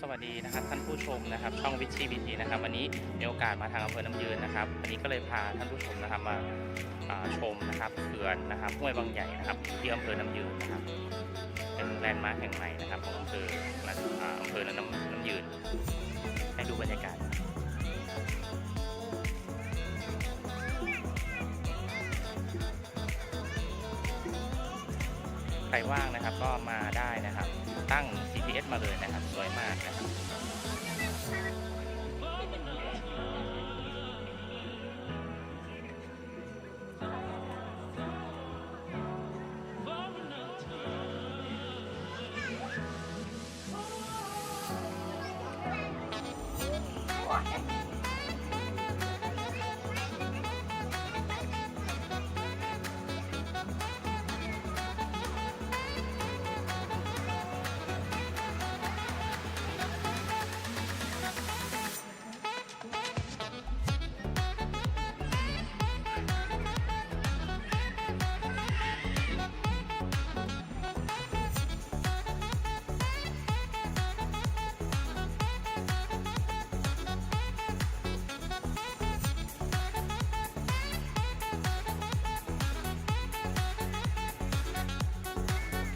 สวัสดีนะครับท่านผู้ชมนะครับ ช่องวิชีวิธีนะครับ วันนี้มีโอกาสมาทางอำเภอน้ำยืนนะครับวันนี้ก็เลยพาท่านผู้ชมนะครับมาชมนะครับเขื่อนนะครับห้วยบางใหญ่นะครับที่อำเภอน้ำยืนนะครับเป็นแลนด์มาร์คแห่งใหม่นะครับของอำเภอนะครับ ใครว่างนะครับก็มาได้นะครับ ตั้ง GPS มาเลยนะครับ สวยมากนะครับ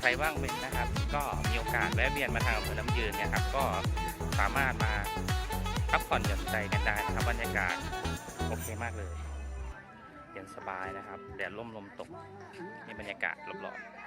ครว่างเป็นนะครับ ก็มีโอกาสแวะเวียนมาทางอำเภอน้ำยืนเนี่ยครับก็สามารถมาพักผ่อนหย่อนใจกันได้นะครับบรรยากาศโอเคมากเลยเย็นสบายนะครับแดดร่มลมตกนี่บรรยากาศรอบๆ